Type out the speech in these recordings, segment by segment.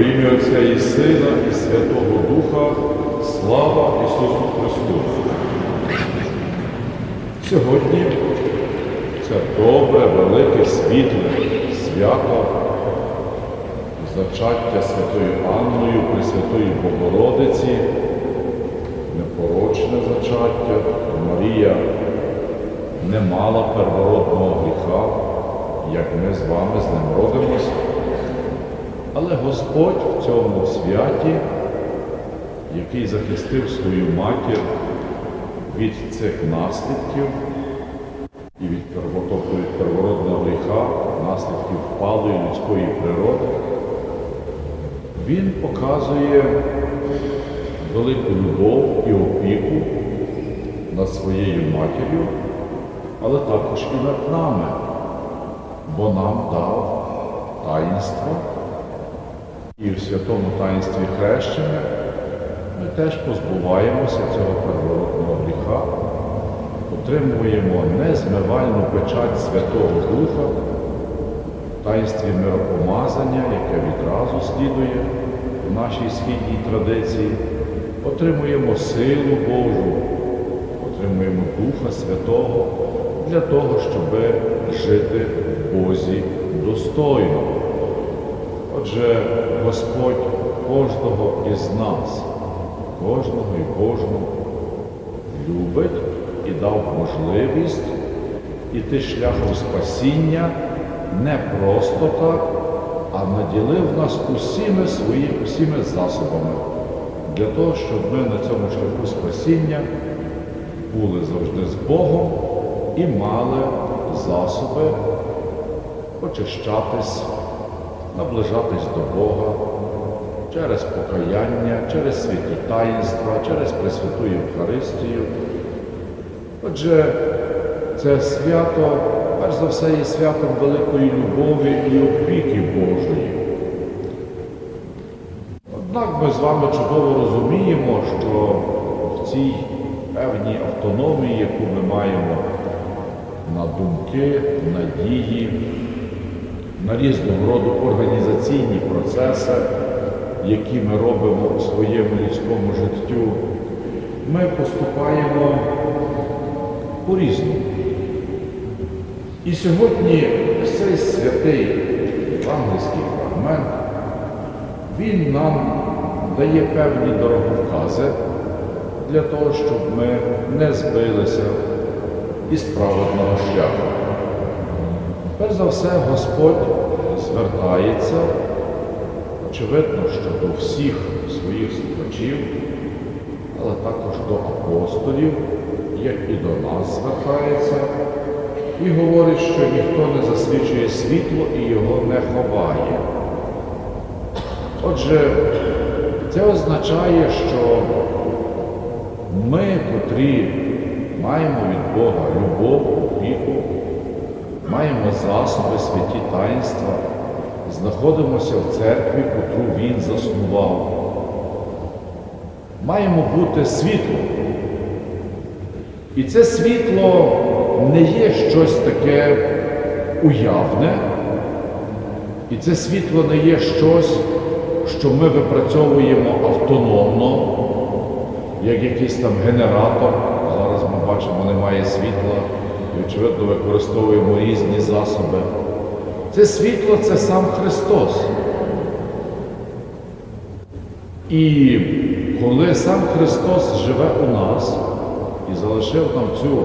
У ім'я Отця і Сина, і Святого Духа, слава Ісусу Христу. Сьогодні це добре, велике, світле свято зачаття Святою Анною Пресвятої Богородиці, непорочне зачаття. Марія не мала первородного гріха, як ми з вами з ним родимося. Але Господь в цьому святі, який захистив свою матір від цих наслідків і від первородного гріха, наслідків впалої людської природи, він показує велику любов і опіку над своєю матір'ю, але також і над нами, бо нам дав таїнство. І в святому таїнстві хрещення ми теж позбуваємося цього первородного гріха, отримуємо незмивальну печать Святого Духа, в таїнстві миропомазання, яке відразу слідує в нашій східній традиції, отримуємо силу Божу, отримуємо Духа Святого для того, щоб жити в Бозі достойно. Отже, Господь кожного із нас, кожного і кожну любить і дав можливість іти шляхом спасіння не просто так, а наділив нас усіми своїми усіми засобами для того, щоб ми на цьому шляху спасіння були завжди з Богом і мали засоби очищатись наближатись до Бога через покаяння, через святі таїнства, через Пресвяту Євхаристію. Отже, це свято, перш за все, є святом великої любові і опіки Божої. Однак ми з вами чудово розуміємо, що в цій певній автономії, яку ми маємо на думки, надії, на різного роду організаційні процеси, які ми робимо у своєму людському життю, ми поступаємо по-різному. І сьогодні цей святий євангельський фрагмент, він нам дає певні дороговкази для того, щоб ми не збилися із праведного шляху. Перш за все, Господь звертається, очевидно, що до всіх своїх слухачів, але також до апостолів, як і до нас звертається, і говорить, що ніхто не засвічує світло і його не ховає. Отже, це означає, що ми, котрі маємо від Бога любов, опіку, маємо засоби святі таїнства, знаходимося в церкві, котру Він заснував. Маємо бути світлом. І це світло не є щось таке уявне, і це світло не є щось, що ми випрацьовуємо автономно, як якийсь там генератор. Зараз ми бачимо, немає світла і, очевидно, використовуємо різні засоби. Це світло це сам Христос. І коли сам Христос живе у нас і залишив нам цю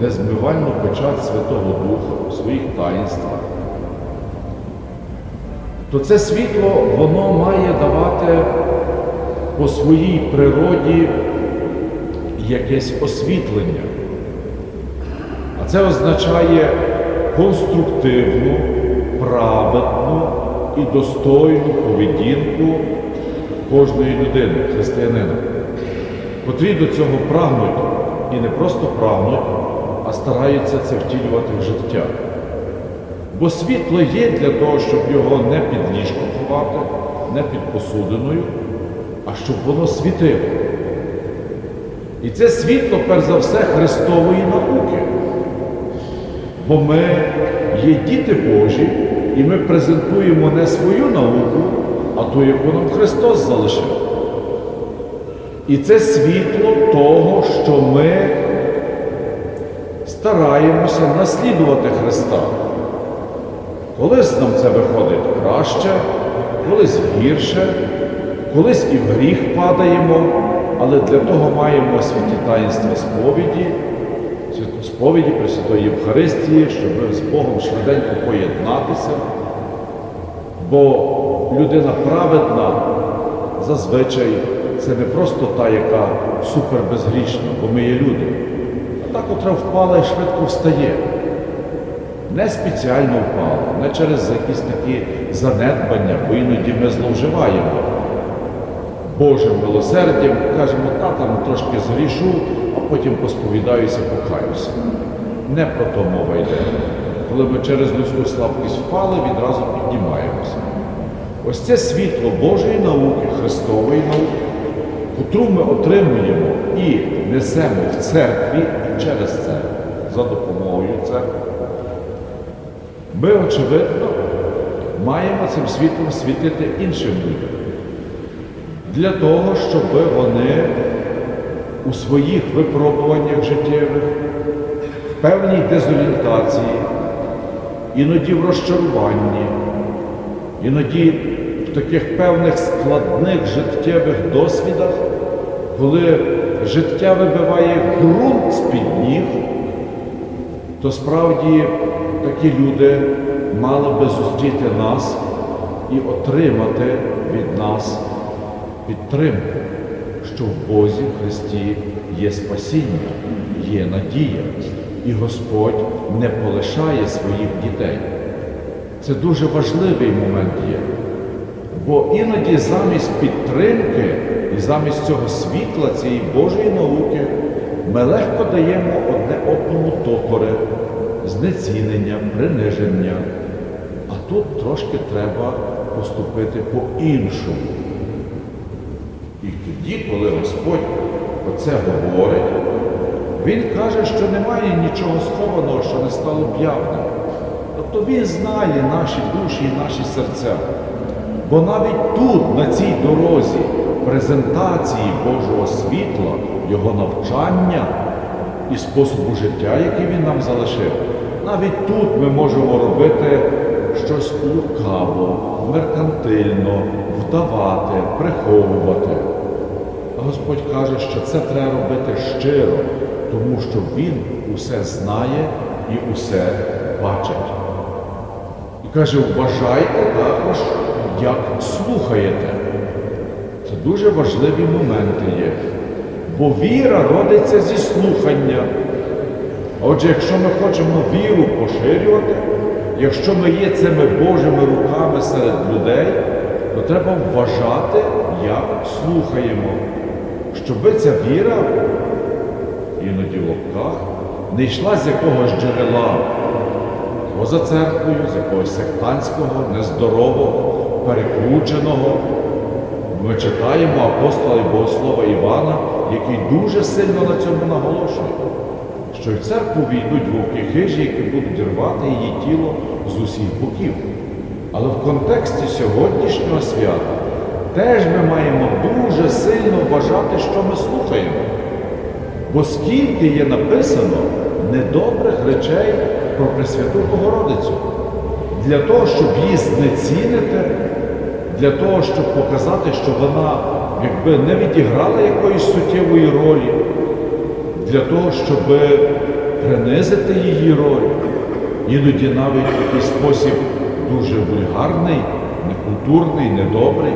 незмивальну печать Святого Духа у своїх таїнствах, то це світло воно має давати по своїй природі якесь освітлення. Це означає конструктивну, праведну і достойну поведінку кожної людини, християнина, котрі до цього прагнуть і не просто прагнуть, а стараються це втілювати в життя. Бо світло є для того, щоб його не під ліжком ховати, не під посудиною, а щоб воно світило. І це світло, перш за все, Христової науки. Бо ми є діти Божі, і ми презентуємо не свою науку, а ту, яку нам Христос залишив. І це світло того, що ми стараємося наслідувати Христа. Колись нам це виходить краще, колись гірше, колись і в гріх падаємо, але для того маємо святі таїнства сповіді, сповіді Пресвятої Євхаристії, щоб з Богом швиденько поєднатися. Бо людина праведна зазвичай це не просто та, яка супер безгрішна, бо ми є люди, а та, котра впала і швидко встає. Не спеціально впала, не через якісь такі занедбання, бо іноді ми зловживаємо. Божим милосердям кажемо, та там трошки згрішу, а потім посповідаюся, покаюся. Не про то мова йде. Коли ми через людську слабкість впали, відразу піднімаємося. Ось це світло Божої науки, Христової науки, котру ми отримуємо і несемо в церкві і через церкву, за допомогою церкви. Ми, очевидно, маємо цим світлом світити іншим людям. Для того, щоб вони у своїх випробуваннях життєвих, в певній дезорієнтації, іноді в розчаруванні, іноді в таких певних складних життєвих досвідах, коли життя вибиває ґрунт з-під ніг, то справді такі люди мали би зустріти нас і отримати від нас підтримку, що в Бозі Христі є спасіння, є надія, і Господь не полишає своїх дітей. Це дуже важливий момент є. Бо іноді замість підтримки і замість цього світла, цієї Божої науки, ми легко даємо одне одному топори, знецінення, приниження. А тут трошки треба поступити по-іншому. Тоді, коли Господь оце говорить, Він каже, що немає нічого схованого, що не стало б явним. Тобто Він знає наші душі і наші серця. Бо навіть тут, на цій дорозі презентації Божого світла, Його навчання і способу життя, який Він нам залишив, навіть тут ми можемо робити щось лукаво, меркантильно, вдавати, приховувати. А Господь каже, що це треба робити щиро, тому що Він усе знає і усе бачить. І каже, вважайте також, як слухаєте. Це дуже важливі моменти є. Бо віра родиться зі слухання. Отже, якщо ми хочемо віру поширювати, якщо ми є цими Божими руками серед людей, то треба вважати, як слухаємо, щоби ця віра, іноді в лапках, не йшла з якогось джерела поза церквою, з якогось сектантського, нездорового, перекрученого. Ми читаємо апостола і богослова Івана, який дуже сильно на цьому наголошує, що в церкву війдуть вовки хижі, які будуть рвати її тіло з усіх боків. Але в контексті сьогоднішнього свята теж ми маємо дуже сильно вважати, що ми слухаємо. Бо скільки є написано недобрих речей про Пресвяту Богородицю, для того, щоб її знецінити, для того, щоб показати, що вона якби не відіграла якоїсь суттєвої ролі, для того, щоб принизити її роль, іноді навіть в якийсь спосіб дуже вульгарний, некультурний, недобрий,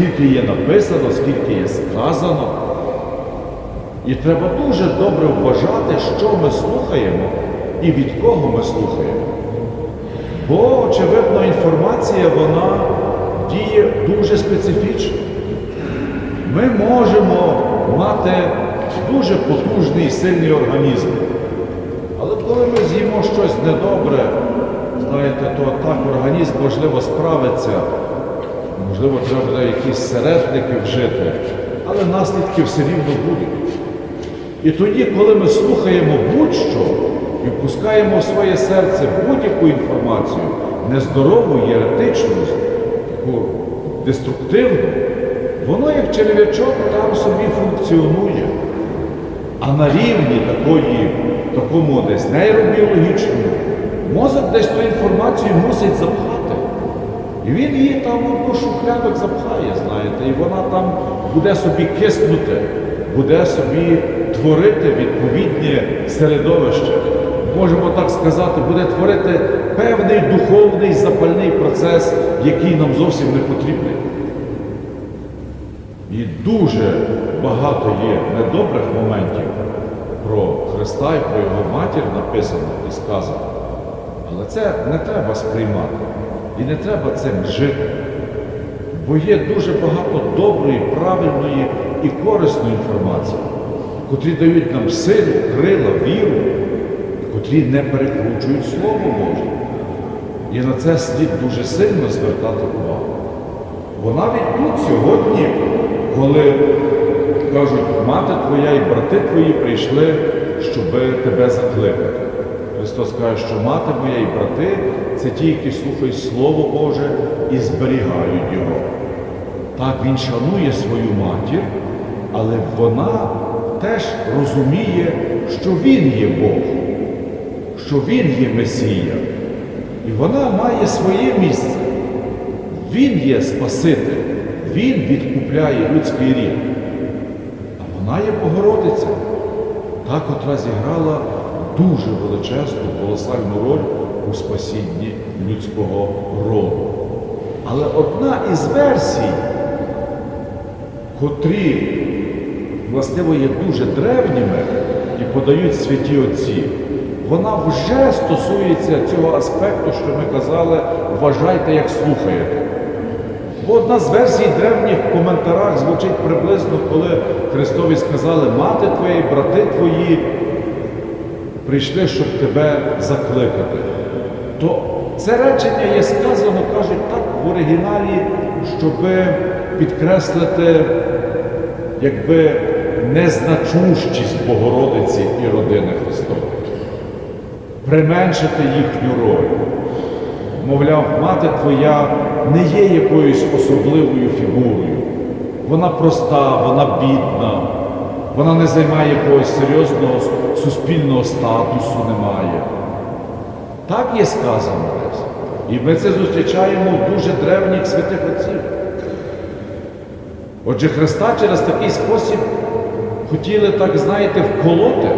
скільки є написано, скільки є сказано. І треба дуже добре вважати, що ми слухаємо і від кого ми слухаємо. Бо, очевидно, інформація вона діє дуже специфічно. Ми можемо мати дуже потужний і сильний організм. Але коли ми з'їмо щось недобре, знаєте, то так організм можливо справиться, можливо, треба буде якісь середники вжити, але наслідки все рівно будуть. І тоді, коли ми слухаємо будь-що і впускаємо в своє серце будь-яку інформацію, нездорову, єретичну, таку деструктивно, воно як черв'ячок там собі функціонує. А на рівні такої, такому десь нейробіологічному, мозок десь ту інформацію мусить запхати. І він її там у шухлядок запхає, знаєте, і вона там буде собі киснути, буде собі творити відповідне середовище. Можемо так сказати, буде творити певний духовний запальний процес, який нам зовсім не потрібний. І дуже багато є недобрих моментів про Христа і про Його матір написано і сказано. Але це не треба сприймати. І не треба цим жити. Бо є дуже багато доброї, правильної і корисної інформації, котрі дають нам силу, крила, віру, котрі не перекручують Слово Боже. І на це слід дуже сильно звертати увагу. Бо навіть тут сьогодні, коли кажуть, мати твоя і брати твої прийшли, щоб тебе закликати. Христос каже, що мати моя і брати це ті, які слухають Слово Боже і зберігають його. Так він шанує свою матір, але вона теж розуміє, що він є Бог, що він є Месія. І вона має своє місце. Він є Спаситель, Він відкупляє людський рід. А вона є Богородиця, та, котра зіграла дуже величезну, колосальну роль у спасінні людського роду. Але одна із версій, котрі, властиво, є дуже древніми і подають святі отці, вона вже стосується цього аспекту, що ми казали, вважайте, як слухаєте. Бо одна з версій древніх в коментарах звучить приблизно, коли Христові сказали, мати твої, брати твої прийшли, щоб тебе закликати. То це речення є сказано, кажуть так в оригіналі, щоб підкреслити якби незначущість Богородиці і родини Христової, применшити їхню роль. Мовляв, мати твоя не є якоюсь особливою фігурою. Вона проста, вона бідна, вона не займає якогось серйозного суспільного статусу, немає. Так є сказано десь. І ми це зустрічаємо в дуже древніх святих отців. Отже, Христа через такий спосіб хотіли, так знаєте, вколоти,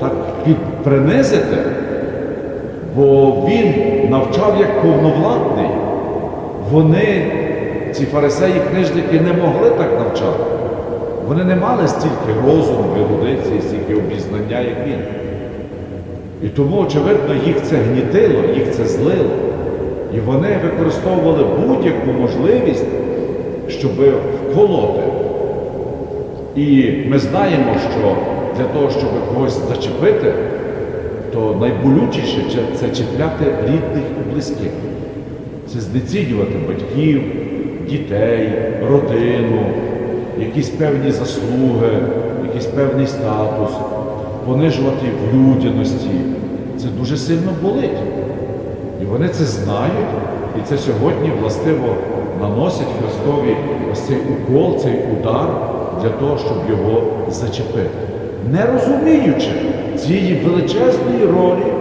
так підпринизити, бо він навчав як повновладний. Вони, ці фарисеї, книжники, не могли так навчати. Вони не мали стільки розуму, ерудиції, стільки обізнання, як він. І тому, очевидно, їх це гнітило, їх це злило. І вони використовували будь-яку можливість, щоб вколоти. І ми знаємо, що для того, щоб когось зачепити, то найболючіше це чіпляти рідних і близьких. Це знецінювати батьків, дітей, родину, якісь певні заслуги, якийсь певний статус, понижувати в людяності. Це дуже сильно болить. І вони це знають, і це сьогодні властиво наносять Христові ось цей укол, цей удар для того, щоб його зачепити. Не розуміючи цієї величезної ролі,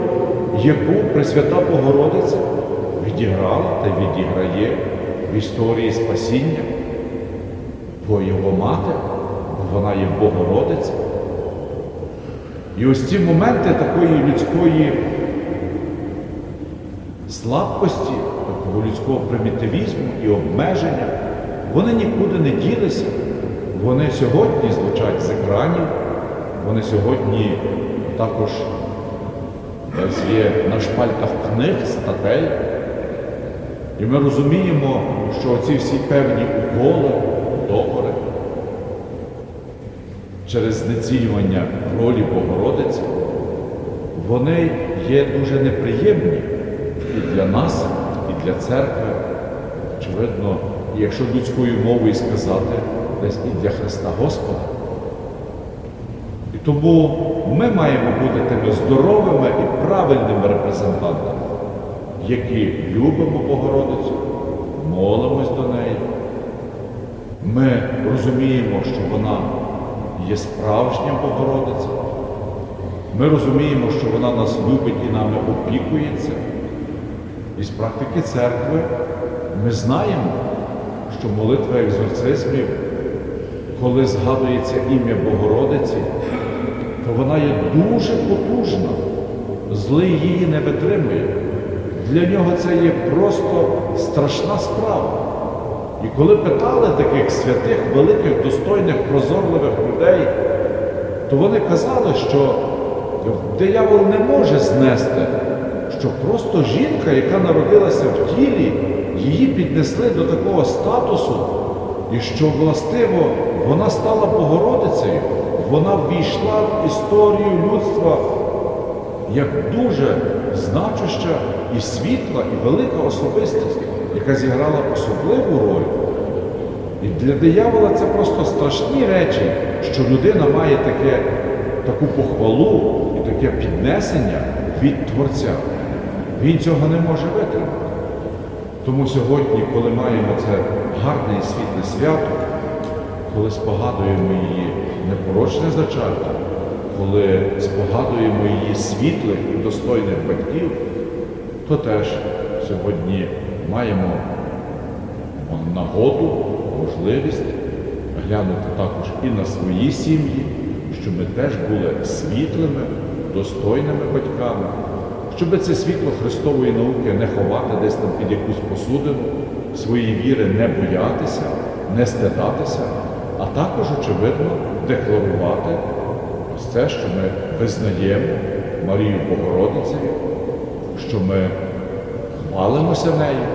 яку Пресвята Богородиця відіграла та відіграє в історії спасіння, бо його мати, бо вона є Богородиця. І ось ці моменти такої людської слабкості, такого людського примітивізму і обмеження, вони нікуди не ділися. Вони сьогодні звучать з екранів, вони сьогодні також є на шпальках книг, статей. І ми розуміємо, що ці всі певні уколи, через знецінювання ролі Богородиці, вони є дуже неприємні і для нас, і для церкви. Очевидно, якщо людською мовою сказати, десь і для Христа Господа. І тому ми маємо бути тими здоровими і правильними репрезентантами, які любимо Богородицю, молимось до неї, Ми розуміємо, що вона є справжня Богородиця. Ми розуміємо, що вона нас любить і нами опікується. І з практики церкви ми знаємо, що молитва екзорцизмів, коли згадується ім'я Богородиці, то вона є дуже потужна. Злий її не витримує. Для нього це є просто страшна справа. І коли питали таких святих, великих, достойних, прозорливих людей, то вони казали, що диявол не може знести, що просто жінка, яка народилася в тілі, її піднесли до такого статусу, і що властиво вона стала Богородицею, вона ввійшла в історію людства як дуже значуща і світла, і велика особистість, яка зіграла особливу роль. І для диявола це просто страшні речі, що людина має таке, таку похвалу і таке піднесення від Творця. Він цього не може витримати. Тому сьогодні, коли маємо це гарне і світле свято, коли спогадуємо її непорочне зачаття, коли спогадуємо її світлих і достойних батьків, то теж сьогодні маємо нагоду, можливість глянути також і на свої сім'ї, щоб ми теж були світлими, достойними батьками, щоб це світло Христової науки не ховати десь там під якусь посудину, свої віри не боятися, не стидатися, а також, очевидно, декларувати ось це, що ми визнаємо Марію Богородицею, що ми хвалимося нею,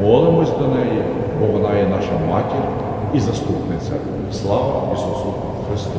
молимось до неї, бо вона є наша матір і заступниця. Слава Ісусу Христу!